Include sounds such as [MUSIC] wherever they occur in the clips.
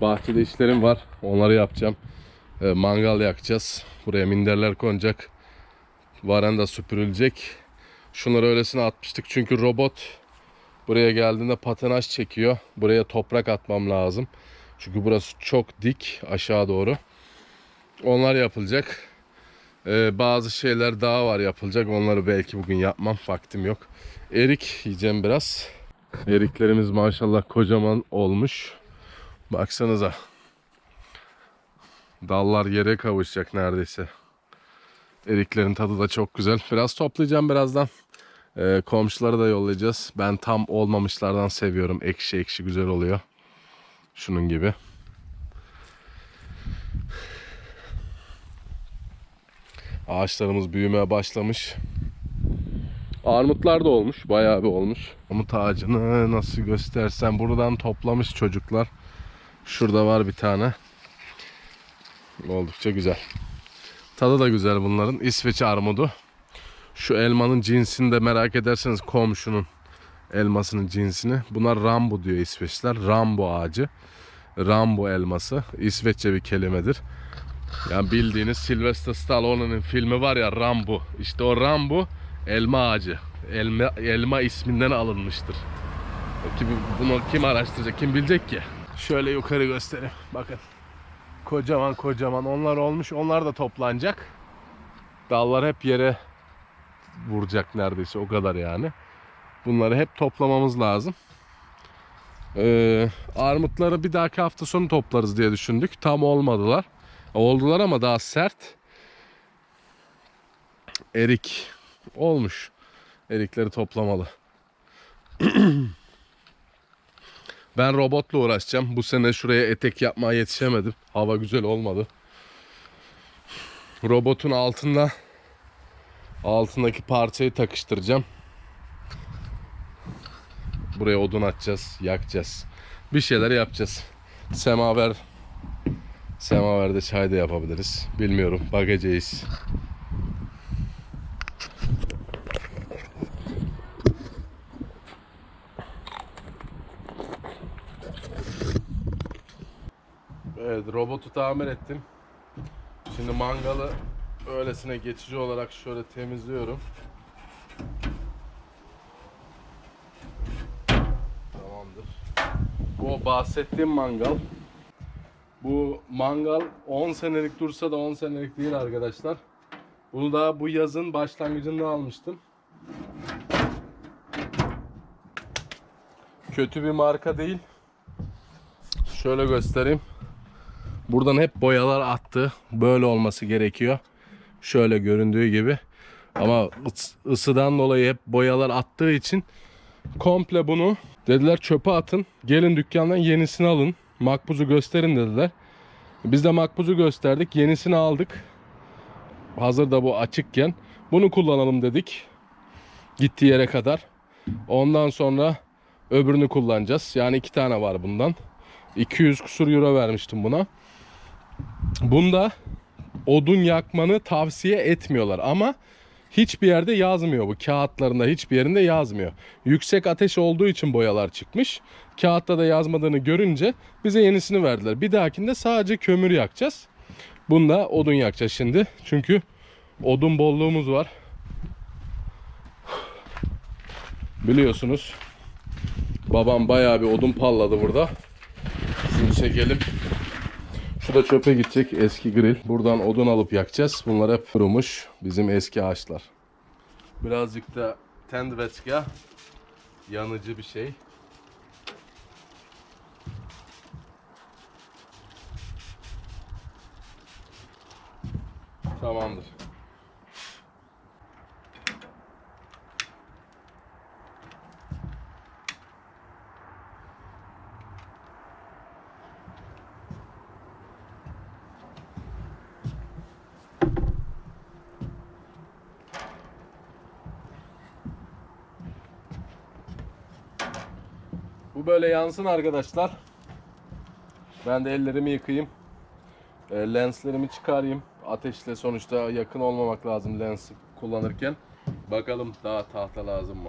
Bahçede işlerim var. Onları yapacağım. Ee, mangal yakacağız. Buraya minderler konacak. Varanda süpürülecek. Şunları öylesine atmıştık çünkü robot buraya geldiğinde patinaj çekiyor. Buraya toprak atmam lazım. Çünkü burası çok dik aşağı doğru. Onlar yapılacak. Ee, bazı şeyler daha var yapılacak. Onları belki bugün yapmam. Vaktim yok. Erik yiyeceğim biraz. Eriklerimiz maşallah kocaman olmuş. Baksanıza. Dallar yere kavuşacak neredeyse. Eriklerin tadı da çok güzel. Biraz toplayacağım birazdan. Ee, komşuları da yollayacağız. Ben tam olmamışlardan seviyorum. Ekşi ekşi güzel oluyor. Şunun gibi. Ağaçlarımız büyümeye başlamış. Armutlar da olmuş. Bayağı bir olmuş. Armut ağacını nasıl göstersem buradan toplamış çocuklar. Şurada var bir tane. Oldukça güzel. Tadı da güzel bunların. İsveç armudu. Şu elmanın cinsini de merak ederseniz komşunun elmasının cinsini. Bunlar rambu diyor İsveçler. Rambu ağacı. Rambu elması. İsveççe bir kelimedir. Yani bildiğiniz Sylvester Stallone'nin filmi var ya Rambo. İşte o Rambo elma ağacı. Elma, elma isminden alınmıştır. Kim, bunu kim araştıracak, kim bilecek ki? Şöyle yukarı göstereyim. Bakın. Kocaman kocaman onlar olmuş. Onlar da toplanacak. Dallar hep yere vuracak neredeyse o kadar yani. Bunları hep toplamamız lazım. Ee, armutları bir dahaki hafta sonu toplarız diye düşündük. Tam olmadılar. Oldular ama daha sert. Erik olmuş. Erikleri toplamalı. [CLEARS THROAT] ben robotla uğraşacağım. Bu sene şuraya etek yapmaya yetişemedim. Hava güzel olmadı. Robotun altında altındaki parçayı takıştıracağım. Buraya odun atacağız, yakacağız. Bir şeyler yapacağız. Semaver Semaverde çay da yapabiliriz. Bilmiyorum. Bakacağız. Evet robotu tamir ettim. Şimdi mangalı öylesine geçici olarak şöyle temizliyorum. Tamamdır. Bu bahsettiğim mangal. Bu mangal 10 senelik dursa da 10 senelik değil arkadaşlar. Bunu da bu yazın başlangıcında almıştım. Kötü bir marka değil. Şöyle göstereyim. Buradan hep boyalar attı. Böyle olması gerekiyor. Şöyle göründüğü gibi. Ama ıs- ısıdan dolayı hep boyalar attığı için komple bunu dediler çöpe atın. Gelin dükkandan yenisini alın. Makbuzu gösterin dediler. Biz de makbuzu gösterdik. Yenisini aldık. Hazır da bu açıkken. Bunu kullanalım dedik. Gittiği yere kadar. Ondan sonra öbürünü kullanacağız. Yani iki tane var bundan. 200 kusur euro vermiştim buna. Bunda odun yakmanı tavsiye etmiyorlar ama hiçbir yerde yazmıyor bu. Kağıtlarında hiçbir yerinde yazmıyor. Yüksek ateş olduğu için boyalar çıkmış. Kağıtta da yazmadığını görünce bize yenisini verdiler. Bir dahakinde sadece kömür yakacağız. Bunda odun yakacağız şimdi. Çünkü odun bolluğumuz var. Biliyorsunuz. Babam bayağı bir odun palladı burada. Şunu çekelim. Şu da çöpe gidecek eski grill. Buradan odun alıp yakacağız. Bunlar hep kurumuş. Bizim eski ağaçlar. Birazcık da tendvetska yanıcı bir şey. Tamamdır. Bu böyle yansın arkadaşlar. Ben de ellerimi yıkayayım. E, lenslerimi çıkarayım. Ateşle sonuçta yakın olmamak lazım lens kullanırken. Bakalım daha tahta lazım mı?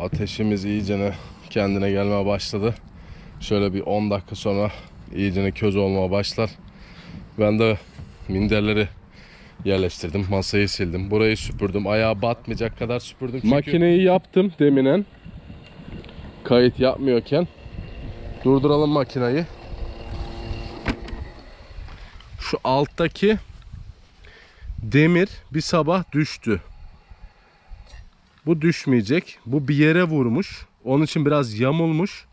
Ateşimiz iyicene kendine gelmeye başladı. Şöyle bir 10 dakika sonra iyicene köz olmaya başlar. Ben de minderleri yerleştirdim. Masayı sildim. Burayı süpürdüm. Ayağa batmayacak kadar süpürdüm. Çünkü... Makineyi yaptım deminen. Kayıt yapmıyorken. Durduralım makineyi. Şu alttaki demir bir sabah düştü. Bu düşmeyecek. Bu bir yere vurmuş. Onun için biraz yamulmuş.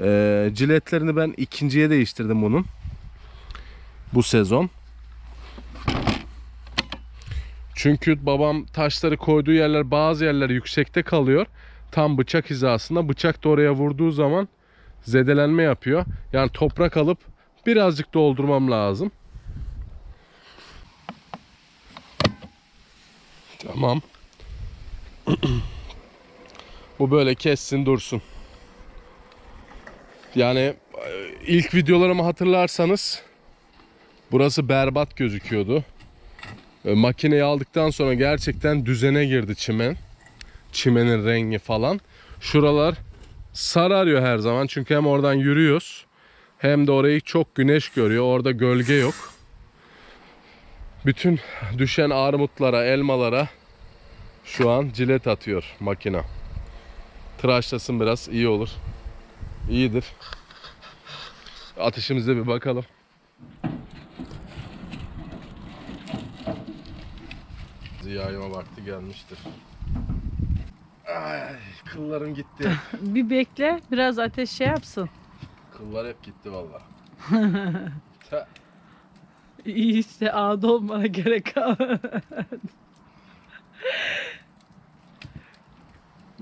Ee, ciletlerini ben ikinciye değiştirdim bunun. Bu sezon. Çünkü babam taşları koyduğu yerler bazı yerler yüksekte kalıyor. Tam bıçak hizasında. Bıçak da oraya vurduğu zaman zedelenme yapıyor. Yani toprak alıp birazcık doldurmam lazım. Tamam. [CLEARS THROAT] Bu böyle kessin dursun. Yani e, ilk videolarımı hatırlarsanız burası berbat gözüküyordu. E, Makineyi aldıktan sonra gerçekten düzene girdi çimen. Çimenin rengi falan. Şuralar sararıyor her zaman çünkü hem oradan yürüyoruz hem de orayı çok güneş görüyor. Orada gölge yok. Bütün düşen armutlara, elmalara şu an cilet atıyor makina. Tıraşlasın biraz iyi olur. İyidir. Ateşimize bir bakalım. Yayma vakti gelmiştir. Ay, kıllarım gitti. [LAUGHS] Bir bekle biraz ateş şey yapsın. Kıllar hep gitti valla. [LAUGHS] İyi işte ağda olmana gerek kalmadı.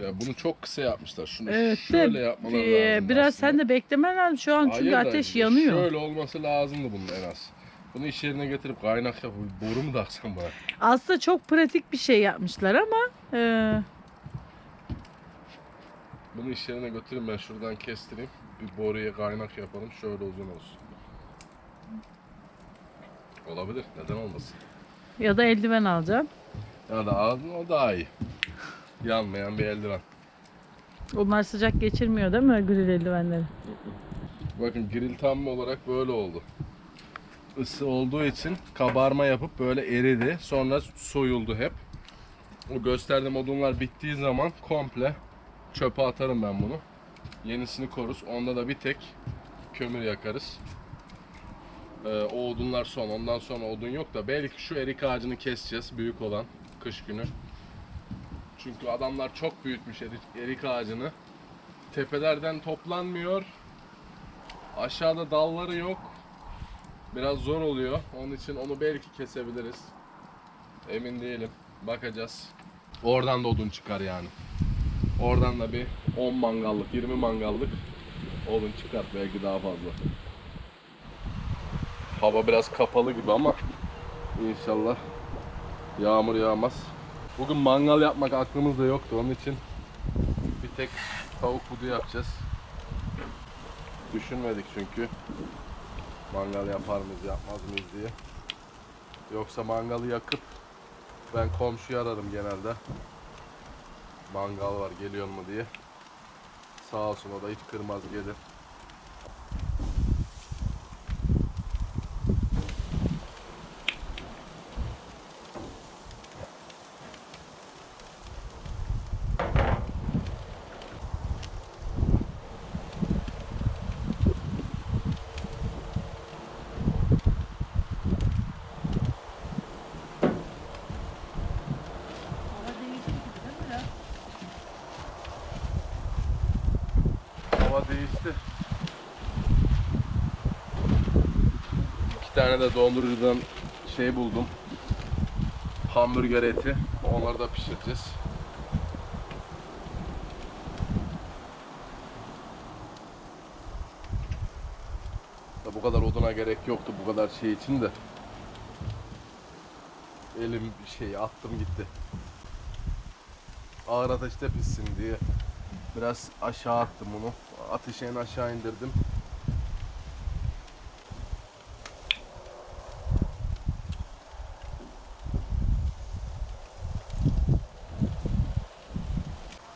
Ya bunu çok kısa yapmışlar. Şunu Evet şöyle de yapmaları lazım. biraz sen de beklemen lazım şu an çünkü ateş yanıyor. Şöyle olması lazımdı bunun en az. Bunu iş yerine getirip kaynak yapıp boru mu taksam bana? Aslında çok pratik bir şey yapmışlar ama e, Bunu iş yerine götüreyim ben şuradan kestireyim. Bir boruya kaynak yapalım şöyle uzun olsun. Olabilir neden olmasın. ya da eldiven alacağım. Ya da ağzın o daha iyi. Yanmayan bir eldiven. Onlar sıcak geçirmiyor değil mi grill eldivenleri? Bakın grill tam olarak böyle oldu. Isı olduğu için kabarma yapıp böyle eridi. Sonra soyuldu hep. O gösterdiğim odunlar bittiği zaman komple çöpe atarım ben bunu. Yenisini koruz. Onda da bir tek kömür yakarız. Ee, o odunlar son. Ondan sonra odun yok da belki şu erik ağacını keseceğiz. Büyük olan kış günü. Çünkü adamlar çok büyütmüş erik, erik ağacını. Tepelerden toplanmıyor. Aşağıda dalları yok. Biraz zor oluyor. Onun için onu belki kesebiliriz. Emin değilim. Bakacağız. Oradan da odun çıkar yani. Oradan da bir 10 mangallık, 20 mangallık odun çıkar belki daha fazla. Hava biraz kapalı gibi ama inşallah yağmur yağmaz. Bugün mangal yapmak aklımızda yoktu. Onun için bir tek tavuk budu yapacağız. Düşünmedik çünkü mangal yapar mıyız yapmaz mıyız diye. Yoksa mangalı yakıp ben komşuyu ararım genelde. Mangal var geliyor mu diye. Sağ olsun o da hiç kırmaz gelir. Hava değişti. İki tane de dondurucudan şey buldum. Hamburger eti. Onları da pişireceğiz. Bu kadar oduna gerek yoktu bu kadar şey için de. Elim şey attım gitti. Ağır ateşte pişsin diye. Biraz aşağı attım bunu. Ateşi en aşağı indirdim.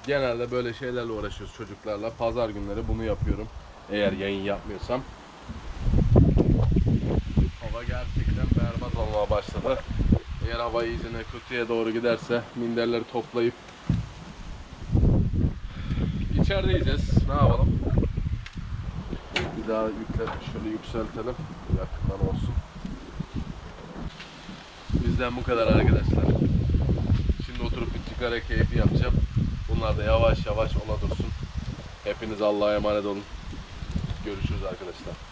Genelde böyle şeylerle uğraşıyoruz çocuklarla. Pazar günleri bunu yapıyorum. Eğer yayın yapmıyorsam. Hava gerçekten berbat olmaya başladı. Eğer hava iyice kötüye doğru giderse minderleri toplayıp içeride yiyeceğiz. Ne yapalım? Bir daha yükle, şöyle yükseltelim. Yakından olsun. Bizden bu kadar arkadaşlar. Şimdi oturup bir sigara keyfi yapacağım. Bunlar da yavaş yavaş ola dursun. Hepiniz Allah'a emanet olun. Görüşürüz arkadaşlar.